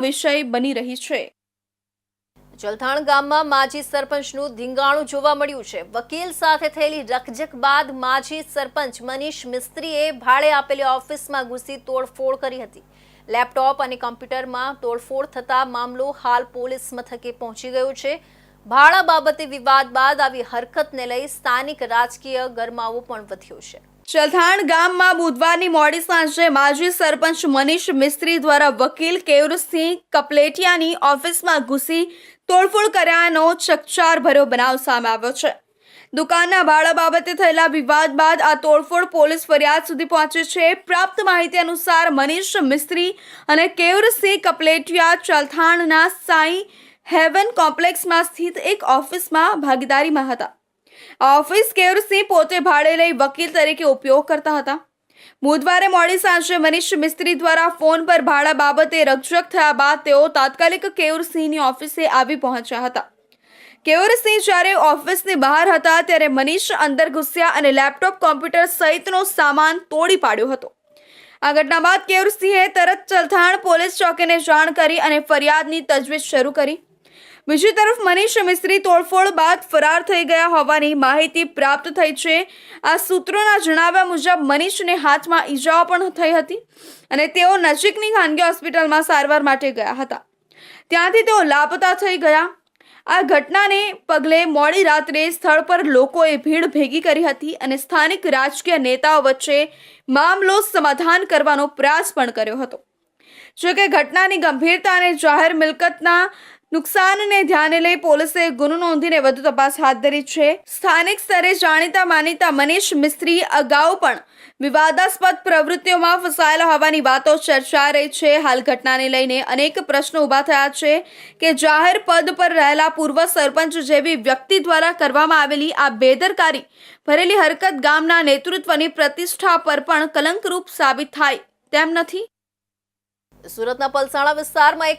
વિષય બની રહી છે. જલથાણ ગામમાં માજી સરપંચનું ધીંગાણું જોવા મળ્યું છે. વકીલ સાથે થયેલી રકઝક બાદ માજી સરપંચ મનીષ મિસ્ત્રીએ ભાડે આપેલી ઓફિસમાં ઘૂસી તોડફોડ કરી હતી. લેપટોપ અને કમ્પ્યુટરમાં તોડફોડ થતા મામલો હાલ પોલીસ મથકે પહોંચી ગયો છે. ભાડા બાબતે વિવાદ બાદ આવી હરકતને લઈ સ્થાનિક રાજકીય ગરમાવો પણ વધ્યો છે. ચલથાણ ગામમાં બુધવારની મોડી સાંજે માજી સરપંચ મનીષ મિસ્ત્રી દ્વારા વકીલ કેવરસિંહ કપલેટિયાની ઓફિસમાં ઘૂસી તોડફોડ કર્યાનો ચકચાર ભર્યો બનાવ સામે આવ્યો છે. દુકાનના ભાડા બાબતે થયેલા વિવાદ બાદ આ તોડફોડ પોલીસ ફરિયાદ સુધી પહોંચી છે. પ્રાપ્ત માહિતી અનુસાર મનીષ મિસ્ત્રી અને કેવરસિંહ કપલેટિયા ચલથાણના સાંઈ હેવન કોમ્પ્લેક્સમાં સ્થિત એક ઓફિસમાં ભાગીદારીમાં હતા. આ ઓફિસ કેયુરસિંહ પોતે ભાડે લઈ વકીલ તરીકે ઉપયોગ કરતા હતા. બુધવારે મોડી સાંજે મનીષ મિસ્ત્રી દ્વારા ફોન પર ભાડા બાબતે રકઝક થયા બાદ તેઓ તાત્કાલિક કેયુરસિંહની ઓફિસે આવી પહોંચ્યા હતા. કેયુરસિંહ જ્યારે ઓફિસની બહાર હતા ત્યારે મનીષ અંદર ઘૂસ્યા અને લેપટોપ કોમ્પ્યુટર સહિતનો સામાન તોડી પાડ્યો હતો. આ ઘટના બાદ કેયુરસિંહે તરત ચલથાણ પોલીસ ચોકીને જાણ કરી અને ફરિયાદની તજવીજ શરૂ કરી. બીજી તરફ મનીષ મિસ્ત્રી તોડફોડ બાદ ફરાર થઈ ગયા હોવાની માહિતી પ્રાપ્ત થઈ છે. આ સૂત્રોના જણાવ્યા મુજબ મનીષને હાથમાં ઈજાઓ પણ થઈ હતી અને તેઓ નજીકની ખાનગી હોસ્પિટલમાં સારવાર માટે ગયા હતા. ત્યાંથી તેઓ લાપતા થઈ ગયા. આ ઘટનાને પગલે મોડી રાત્રે સ્થળ પર લોકોએ ભીડ ભેગી કરી હતી અને સ્થાનિક રાજકીય નેતાઓ વચ્ચે મામલો સમાધાન કરવાનો પ્રયાસ પણ કર્યો હતો. જોકે ઘટનાની ગંભીરતા અને જાહેર મિલકતના નુકસાનને ધ્યાને લઈ પોલીસે ગુનો નોંધીને વધુ તપાસ હાથ ધરી છે. સ્થાનિક સ્તરે જાણીતા માનીતા મનીષ મિસ્ત્રી અગાઉ પણ વિવાદાસ્પદ પ્રવૃત્તિઓમાં ફસાયેલા હોવાની વાતો ચર્ચા રહી છે. હાલ ઘટનાને લઈને અનેક પ્રશ્નો ઊભા થયા છે કે જાહેર પદ પર રહેલા પૂર્વ સરપંચ જેવી વ્યક્તિ દ્વારા કરવામાં આવેલી આ બેદરકારી, ભરેલી હરકત ગામના નેતૃત્વની પ્રતિષ્ઠા પર પણ કલંકરૂપ સાબિત થાય તેમ નથી. સુરતના પલસાણા વિસ્તારમાં એક